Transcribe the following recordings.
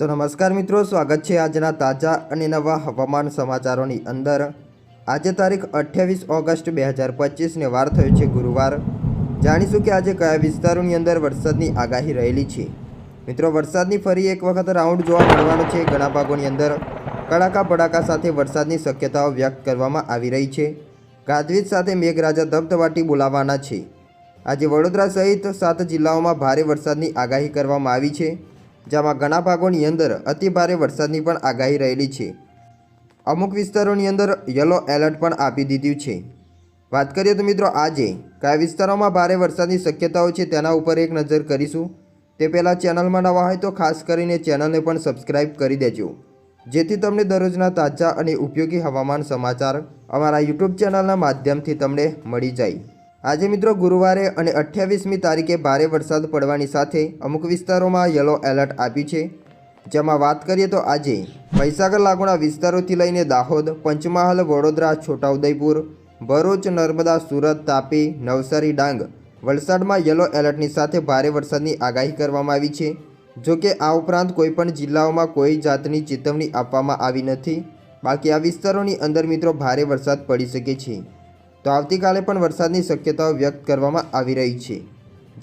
તો નમસ્કાર મિત્રો, સ્વાગત છે આજના તાજા અને નવા હવામાન સમાચારોની અંદર. આજે તારીખ અઠ્યાવીસ ઓગસ્ટ બે હજાર પચીસને વાર થયો છે ગુરુવાર. જાણીશું કે આજે કયા વિસ્તારોની અંદર વરસાદની આગાહી રહેલી છે. મિત્રો, વરસાદની ફરી એક વખત રાઉન્ડ જોવા મળવાનો છે. ઘણા ભાગોની અંદર કડાકા ભડાકા સાથે વરસાદની શક્યતાઓ વ્યક્ત કરવામાં આવી રહી છે. ગાજવીજ સાથે મેઘરાજા ધબધબાટી બોલાવવાના છે. આજે વડોદરા સહિત સાત જિલ્લાઓમાં ભારે વરસાદની આગાહી કરવામાં આવી છે. જેમાં ઘણા ભાગોની અંદર અતિ ભારે વરસાદની પણ આગાહી રહેલી છે. અમુક વિસ્તારોની અંદર યલો એલર્ટ પણ આપી દીધું છે. વાત કરીએ તો મિત્રો આજે, કયા વિસ્તારોમાં ભારે વરસાદની શક્યતાઓ છે તેના ઉપર એક નજર કરીશું. તે પહેલાં ચેનલમાં નવા હોય તો ખાસ કરીને ચેનલને પણ સબસ્ક્રાઇબ કરી દેજો. જેથી તમને દરરોજના તાજા અને ઉપયોગી હવામાન સમાચાર અમારા યુટ્યુબ ચેનલના માધ્યમથી તમને મળી જાય. આજે મિત્રો ગુરુવારે અને અઠ્યાવીસમી તારીખે ભારે વરસાદ પડવાની સાથે અમુક વિસ્તારોમાં યલો એલર્ટ આપ્યું છે. જેમાં વાત કરીએ તો આજે મહીસાગર લાગુના વિસ્તારોથી લઈને દાહોદ, પંચમહાલ, વડોદરા, છોટાઉદેપુર, ભરૂચ, નર્મદા, સુરત, તાપી, નવસારી, ડાંગ વલસાડમાં યલો એલર્ટની સાથે ભારે વરસાદની આગાહી કરવામાં આવી છે. જો કે આ ઉપરાંત કોઈપણ જિલ્લાઓમાં કોઈ જાતની ચેતવણી આપવામાં આવી નથી. બાકી આ વિસ્તારોની અંદર મિત્રો ભારે વરસાદ પડી શકે છે. તો આવતીકાલે પણ વરસાદની શક્યતાઓ વ્યક્ત કરવામાં આવી રહી છે.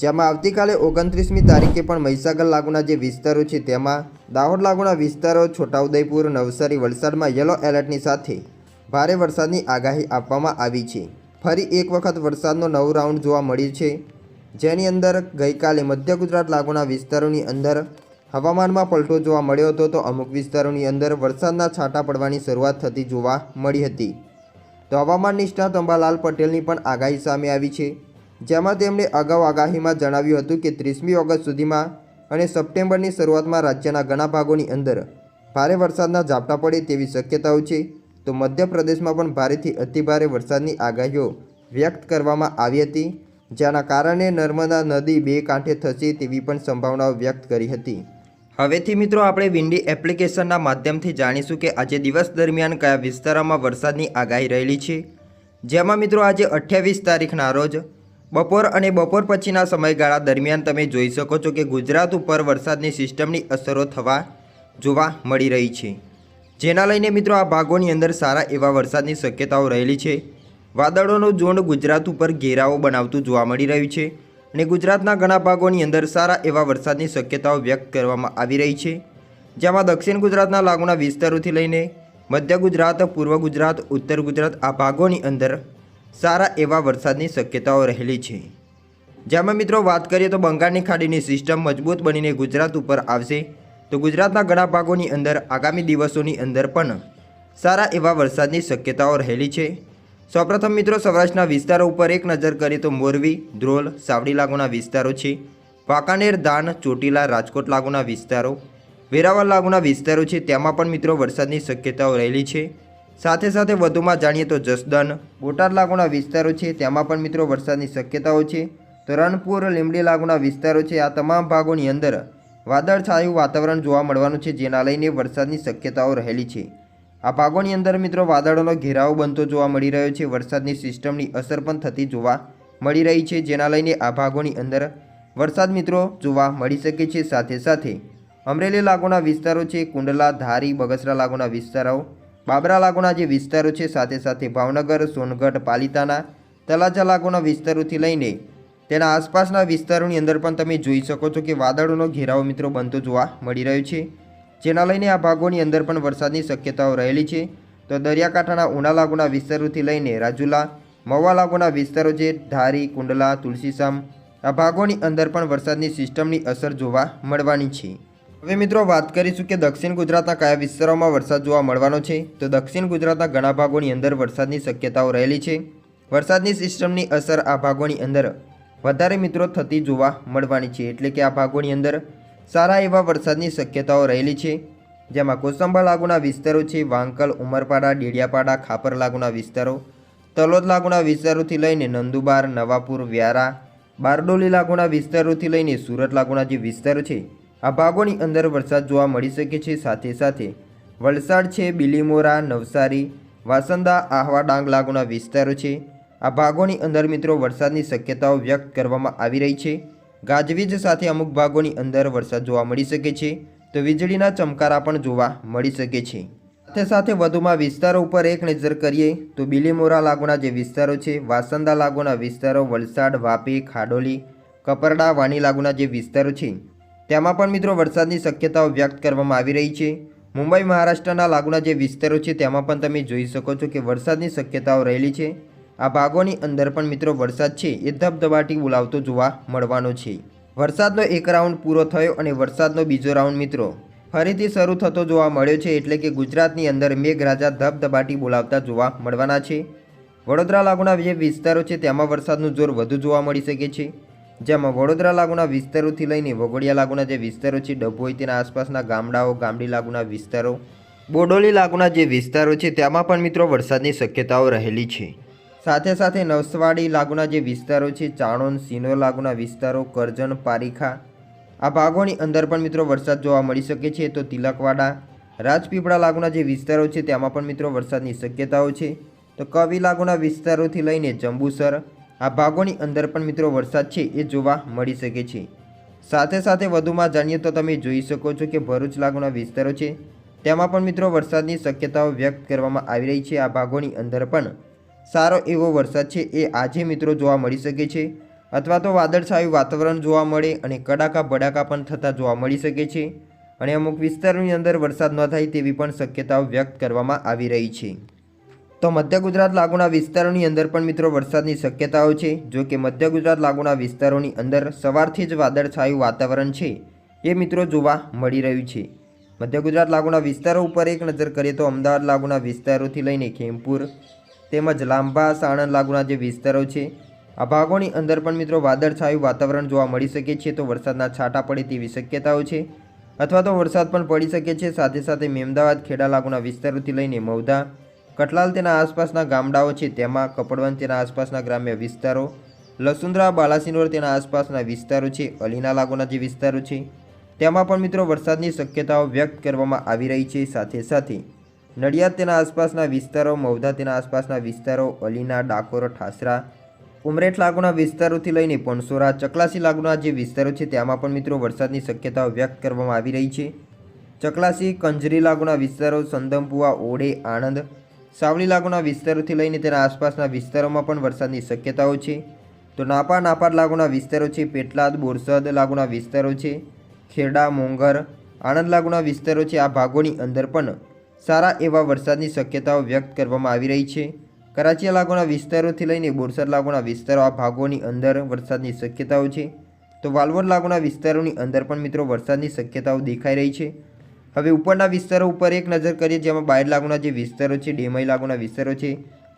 જેમાં આવતીકાલે ઓગણત્રીસમી તારીખે પણ મહીસાગર લાગુના જે વિસ્તારો છે, તેમાં દાહોદ લાગુના વિસ્તારો, છોટાઉદેપુર, નવસારી, વલસાડમાં યલો એલર્ટની સાથે ભારે વરસાદની આગાહી આપવામાં આવી છે. ફરી એક વખત વરસાદનો નવો રાઉન્ડ જોવા મળ્યું છે. જેની અંદર ગઈકાલે મધ્ય ગુજરાત લાગુના વિસ્તારોની અંદર હવામાનમાં પલટો જોવા મળ્યો હતો, તો અમુક વિસ્તારોની અંદર વરસાદના છાંટા પડવાની શરૂઆત થતી જોવા મળી હતી. તો હવામાન નિષ્ણાત અંબાલાલ પટેલની પણ આગાહી સામે આવી છે. જેમાં તેમણે અગાઉ આગાહીમાં જણાવ્યું હતું કે ત્રીસમી ઓગસ્ટ સુધીમાં અને સપ્ટેમ્બરની શરૂઆતમાં રાજ્યના ઘણા ભાગોની અંદર ભારે વરસાદના ઝાપટા પડે તેવી શક્યતાઓ છે. તો મધ્યપ્રદેશમાં પણ ભારેથી અતિભારે વરસાદની આગાહીઓ વ્યક્ત કરવામાં આવી હતી. જેના કારણે નર્મદા નદી બે કાંઠે થશે તેવી પણ સંભાવનાઓ વ્યક્ત કરી હતી. હવેથી મિત્રો આપણે વિન્ડી એપ્લિકેશનના માધ્યમથી જાણીશું કે આજે દિવસ દરમિયાન કયા વિસ્તારોમાં વરસાદની આગાહી રહેલી છે. જેમાં મિત્રો આજે અઠ્યાવીસ તારીખના રોજ બપોર અને બપોર પછીના સમયગાળા દરમિયાન તમે જોઈ શકો છો કે ગુજરાત ઉપર વરસાદની સિસ્ટમની અસરો થવા જોવા મળી રહી છે. જેના લઈને મિત્રો આ ભાગોની અંદર સારા એવા વરસાદની શક્યતાઓ રહેલી છે. વાદળોનું ઝુંડ ગુજરાત ઉપર ઘેરાવો બનાવતું જોવા મળી રહ્યું છે. અને ગુજરાતના ઘણા ભાગોની અંદર સારા એવા વરસાદની શક્યતાઓ વ્યક્ત કરવામાં આવી રહી છે, જેમાં દક્ષિણ ગુજરાતના લાગુના વિસ્તારોથી લઈને મધ્ય ગુજરાત, પૂર્વ ગુજરાત, ઉત્તર ગુજરાત આ ભાગોની અંદર સારા એવા વરસાદની શક્યતાઓ રહેલી છે. જેમાં મિત્રો વાત કરીએ તો બંગાળની ખાડીની સિસ્ટમ મજબૂત બનીને ગુજરાત ઉપર આવશે, તો ગુજરાતના ઘણા ભાગોની અંદર આગામી દિવસોની અંદર પણ સારા એવા વરસાદની શક્યતાઓ રહેલી છે. સૌપ્રથમ મિત્રો સૌરાષ્ટ્રના વિસ્તારો ઉપર એક નજર કરીએ તો મોરબી, ધ્રોલ, સાવડી લાગુના વિસ્તારો છે. વાંકાનેર ધાન ચોટીલા, રાજકોટ લાગુના વિસ્તારો, વેરાવળ લાગુના વિસ્તારો છે. તેમાં પણ મિત્રો વરસાદની શક્યતાઓ રહેલી છે. સાથે સાથે વધુમાં જાણીએ તો જસદન બોટાદ લાગુના વિસ્તારો છે. તેમાં પણ મિત્રો વરસાદની શક્યતાઓ છે. તો રણપુર લીમડી લાગુના વિસ્તારો છે. આ તમામ ભાગોની અંદર વાદળછાયું વાતાવરણ જોવા મળવાનું છે, જેના લઈને વરસાદની શક્યતાઓ રહેલી છે. આ ભાગોની અંદર મિત્રો વાદળોનો ઘેરાવો બનતો જોવા મળી રહ્યો છે. વરસાદની સિસ્ટમની અસર પણ થતી જોવા મળી રહી છે. જેના લઈને આ ભાગોની અંદર વરસાદ મિત્રો જોવા મળી શકે છે. સાથે સાથે અમરેલી લાગુના વિસ્તારો છે, કુંડલા, ધારી, બગસરા લાગુના વિસ્તારો, બાબરા લાગુના જે વિસ્તારો છે, સાથે સાથે ભાવનગર, સોનગઢ પાલિતાના તલાજા લાગુના વિસ્તારોથી લઈને તેના આસપાસના વિસ્તારોની અંદર પણ તમે જોઈ શકો છો કે વાદળોનો ઘેરાવો મિત્રો બનતો જોવા મળી રહ્યો છે. જેના લઈને આ ભાગોની અંદર પણ વરસાદની શક્યતાઓ રહેલી છે. તો દરિયાકાંઠાના ઉના લાગુના વિસ્તારોથી લઈને રાજુલા મવા લાગુના વિસ્તારો છે, ધારી, કુંડલા તુલસીસામ આ ભાગોની અંદર પણ વરસાદની સિસ્ટમની અસર જોવા મળવાની છે. હવે મિત્રો વાત કરીશું કે દક્ષિણ ગુજરાતના કયા વિસ્તારોમાં વરસાદ જોવા મળવાનો છે. તો દક્ષિણ ગુજરાતના ઘણા ભાગોની અંદર વરસાદની શક્યતાઓ રહેલી છે. વરસાદની સિસ્ટમની અસર આ ભાગોની અંદર વધારે મિત્રો થતી જોવા મળવાની છે. એટલે કે આ ભાગોની અંદર સારા એવા વરસાદની શક્યતાઓ રહેલી છે, જેમાં કોસંબા લાગુના વિસ્તારો છે, વાંકલ, ઉમરપાડા, ડેડિયાપાડા, ખાપર લાગુના વિસ્તારો, તલોદ લાગુના વિસ્તારોથી લઈને નંદુબાર, નવાપુર, વ્યારા, બારડોલી લાગુના વિસ્તારોથી લઈને સુરત લાગુના જે વિસ્તારો છે, આ ભાગોની અંદર વરસાદ જોવા મળી શકે છે. સાથે સાથે વલસાડ છે, બિલીમોરા, નવસારી, વાસંદા, આહવા, ડાંગ લાગુના વિસ્તારો છે. આ ભાગોની અંદર મિત્રો વરસાદની શક્યતાઓ વ્યક્ત કરવામાં આવી રહી છે. ગાજવીજ સાથે અમુક ભાગોની અંદર વરસાદ જોવા મળી શકે છે, તો વીજળીના ચમકારા પણ જોવા મળી શકે છે. સાથે સાથે વધુમાં વિસ્તારો ઉપર એક નજર કરીએ, તો બિલીમોરા લાગુના જે વિસ્તારો છે, વાસંદા લાગુના વિસ્તારો, વલસાડ, વાપી, ખાડોલી, કપરડા વાણી લાગુના જે વિસ્તારો છે, તેમાં પણ મિત્રો વરસાદની શક્યતાઓ વ્યક્ત કરવામાં આવી રહી છે. મુંબઈ, મહારાષ્ટ્રના લાગુના જે વિસ્તારો છે, તેમાં પણ તમે જોઈ શકો છો કે વરસાદની શક્યતાઓ રહેલી છે. આ ભાગોની અંદર પણ મિત્રો વરસાદ છે. એ ધબધબાટી બોલાવતો જોવા મળવાનો છે. વરસાદનો એક રાઉન્ડ પૂરો થયો અને વરસાદનો બીજો રાઉન્ડ મિત્રો. ફરીથી શરૂ થતો જોવા મળ્યો છે એટલે કે ગુજરાતની અંદર મેઘરાજા ધબધબાટી બોલાવતા જોવા મળવાના છે. વડોદરા લાગુના જે વિસ્તારો છે તેમાં વરસાદનું જોર વધુ જોવા મળી શકે છે. જેમાં વડોદરા લાગુના વિસ્તારોથી લઈને વગોડિયા લાગુના જે વિસ્તારો છે, ડભોઈ તેના આસપાસના ગામડાઓ, ગામડી લાગુના વિસ્તારો, બોડોલી લાગુના જે વિસ્તારો છે, તેમાં પણ મિત્રો વરસાદની શક્યતાઓ રહેલી છે. સાથે સાથે નવસવાડી લાગુના જે વિસ્તારો છે, ચાણોન, સિનો લાગુના વિસ્તારો, કરજણ, પારીખા, આ ભાગોની અંદર પણ મિત્રો વરસાદ જોવા મળી શકે છે. તો તિલકવાડા, રાજપીપળા લાગુના જે વિસ્તારો છે, તેમાં પણ મિત્રો વરસાદની શક્યતાઓ છે. તો કવિ લાગુના વિસ્તારોથી લઈને જંબુસર, આ ભાગોની અંદર પણ મિત્રો વરસાદ છે, એ જોવા મળી શકે છે. સાથે સાથે વધુમાં જાણીએ તો તમે જોઈ શકો છો કે ભરૂચ લાગુના વિસ્તારો છે, તેમાં પણ મિત્રો વરસાદની શક્યતાઓ વ્યક્ત કરવામાં આવી રહી છે. આ ભાગોની અંદર પણ સારો એવો વરસાદ છે એ આજે મિત્રો જોવા મળી શકે છે. અથવા તો વાદળછાયું વાતાવરણ જોવા મળે અને કડાકા બડાકા પણ થતા જોવા મળી શકે છે. અને અમુક વિસ્તારોની અંદર વરસાદ ન થાય તેવી પણ શક્યતાઓ વ્યક્ત કરવામાં આવી રહી છે. તો મધ્ય ગુજરાત લાગુના વિસ્તારોની અંદર પણ મિત્રો વરસાદની શક્યતાઓ છે. જો કે મધ્ય ગુજરાત લાગુના વિસ્તારોની અંદર સવારથી જ વાદળછાયું વાતાવરણ છે એ મિત્રો જોવા મળી રહ્યું છે. મધ્ય ગુજરાત લાગુના વિસ્તારો ઉપર એક નજર કરીએ તો અમદાવાદ લાગુના વિસ્તારોથી લઈને ખેમપુર તેમજ લાંબા સાણંદ લાગુના જે વિસ્તારો છે, આ ભાગોની અંદર પણ મિત્રો વાદળછાયું વાતાવરણ જોવા મળી શકે છે, તો વરસાદના છાંટા પડે તેવી શક્યતાઓ છે, અથવા તો વરસાદ પણ પડી શકે છે, સાથે સાથે મેમદાવાદ, ખેડા લાગુના વિસ્તારોથી લઈને મૌદા કટલાલ તેના આસપાસના ગામડાઓ છે, તેમાં કપડવંત તેના આસપાસના ગ્રામ્ય વિસ્તારો, લસુંદરા, બાલાસિનોર તેના આસપાસના વિસ્તારો છે, અલીના લાગુના જે વિસ્તારો છે, તેમાં પણ મિત્રો વરસાદની શક્યતાઓ વ્યક્ત કરવામાં આવી રહી છે, સાથે સાથે નડિયાદ તેના આસપાસના વિસ્તારો મવધા તેના આસપાસના વિસ્તારો, અલીના ડાકોર, ઠાસરા, ઉમરેઠ લાગુના વિસ્તારોથી લઈને પણસોરા, ચકલાસી લાગુના જે વિસ્તારો છે તેમાં પણ મિત્રો વરસાદની શક્યતાઓ વ્યક્ત કરવામાં આવી રહી છે. ચકલાસી, કંજરી લાગુના વિસ્તારો સંદમપુવા ઓડે, આણંદ, સાવલી લાગુના વિસ્તારોથી લઈને તેના આસપાસના વિસ્તારોમાં પણ વરસાદની શક્યતાઓ છે. તો નાપા, નાપાડ લાગુના વિસ્તારો છે, પેટલાદ, બોરસદ લાગુના વિસ્તારો છે, ખેરડા, મોંઘર, આણંદ લાગુના વિસ્તારો છે. આ ભાગોની અંદર પણ સારા એવા વરસાદની શક્યતાઓ વ્યક્ત કરવામાં આવી રહી છે. કરાચી લાગુના વિસ્તારોથી લઈને બોરસદ લાગુના વિસ્તારો આ ભાગોની અંદર વરસાદની શક્યતાઓ છે. તો વાલવડ લાગુના વિસ્તારોની અંદર પણ મિત્રો વરસાદની શક્યતાઓ દેખાઈ રહી છે. હવે ઉપરના વિસ્તારો ઉપર એક નજર કરીએ જેમાં બાયડ લાગુના જે વિસ્તારો છે, ડેમઈ લાગુના વિસ્તારો છે,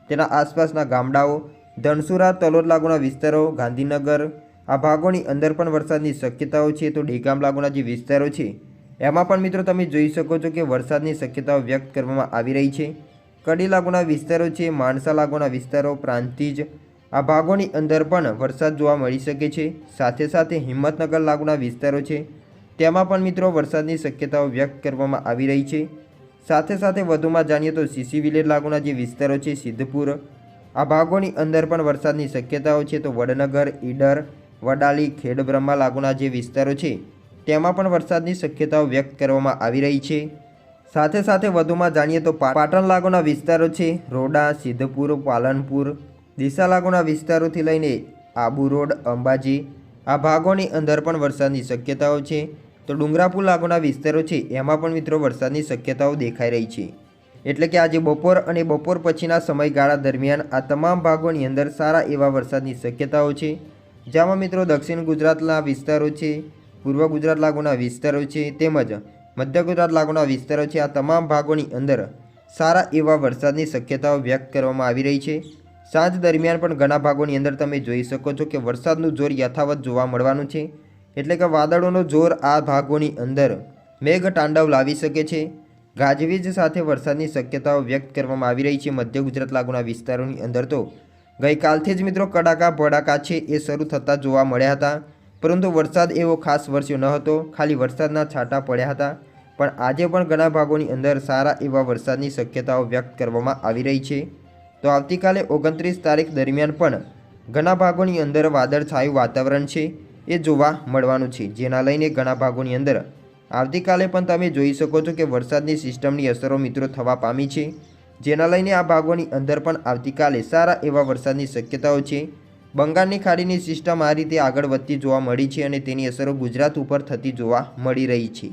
તેના આસપાસના ગામડાઓ ધનસુરા તલોદ લાગુના વિસ્તારો, ગાંધીનગર, આ ભાગોની અંદર પણ વરસાદની શક્યતાઓ છે. તો ડેગામ લાગુના જે વિસ્તારો છે એમાં પણ મિત્રો તમે જોઈ શકો છો કે વરસાદની શક્યતાઓ વ્યક્ત કરવામાં આવી રહી છે. કડી લાગુના વિસ્તારો છે, માણસા લાગુના વિસ્તારો પ્રાંતિજ આ ભાગોની અંદર પણ વરસાદ જોવા મળી શકે છે. સાથે સાથે હિંમતનગર લાગુના વિસ્તારો છે. તેમાં પણ મિત્રો વરસાદની શક્યતાઓ વ્યક્ત કરવામાં આવી રહી છે. સાથે સાથે વધુમાં જાણીએ તો સીસી વિલેજ લાગુના જે વિસ્તારો છે, સિદ્ધપુર. આ ભાગોની અંદર પણ વરસાદની શક્યતાઓ છે તો વડનગર, ઈડર, વડાલી, ખેડબ્રહ્મા લાગુના જે વિસ્તારો છે તેમાં પણ વરસાદની શક્યતાઓ વ્યક્ત કરવામાં આવી રહી છે. સાથે સાથે વધુમાં જાણીએ તો પાટણ લાગોના વિસ્તારો છે. રોડા, સિદ્ધપુર, પાલનપુર દિશા લાગોના વિસ્તારોથી લઈને આબુ રોડ, અંબાજી, આ ભાગોની અંદર પણ વરસાદની શક્યતાઓ છે. તો ડુંગરાપુર લાગોના વિસ્તારો છે, એમાં પણ મિત્રો વરસાદની શક્યતાઓ દેખાઈ રહી છે. એટલે કે આજે બપોર અને બપોર પછીના સમયગાળા દરમિયાન આ તમામ ભાગોની અંદર સારા એવા વરસાદની શક્યતાઓ છે. જેમાં મિત્રો દક્ષિણ ગુજરાતના વિસ્તારો છે પૂર્વ ગુજરાત લાગુના વિસ્તારો છે તેમજ મધ્ય ગુજરાત લાગુના વિસ્તારો છે. આ તમામ ભાગોની અંદર સારા એવા વરસાદની શક્યતાઓ વ્યક્ત કરવામાં આવી રહી છે. સાંજ દરમિયાન પણ ઘણા ભાગોની અંદર તમે જોઈ શકો છો કે વરસાદનું જોર યથાવત જોવા મળવાનું છે. એટલે કે વાદળોનો જોર આ ભાગોની અંદર મેઘ તાંડવ લાવી શકે છે. ગાજવીજ સાથે વરસાદની શક્યતાઓ વ્યક્ત કરવામાં આવી રહી છે મધ્ય ગુજરાત લાગુના વિસ્તારોની અંદર તો. ગઈકાલથી જ મિત્રો કડાકા ભડાકા છે એ શરૂ થતા જોવા મળ્યા હતા. પરંતુ વરસાદ એવો ખાસ વરસ્યો ન હતો. ખાલી વરસાદના છાંટા પડ્યા હતા. પણ આજે પણ ઘણા ભાગોની અંદર સારા એવા વરસાદની શક્યતાઓ વ્યક્ત કરવામાં આવી રહી છે. તો આવતીકાલે ઓગણત્રીસ તારીખ દરમિયાન પણ ઘણા ભાગોની અંદર વાદળછાયું વાતાવરણ છે. એ જોવા મળવાનું છે. જેના લઈને ઘણા ભાગોની અંદર આવતીકાલે પણ તમે જોઈ શકો છો કે વરસાદની સિસ્ટમની અસરો મિત્રો થવા પામી છે. જેના લઈને આ ભાગોની અંદર પણ આવતીકાલે સારા એવા વરસાદની શક્યતાઓ છે. બંગાળની ખાડીની સિસ્ટમ આ રીતે આગળ વધતી જોવા મળી છે અને તેની અસરો ગુજરાત ઉપર થતી જોવા મળી રહી છે.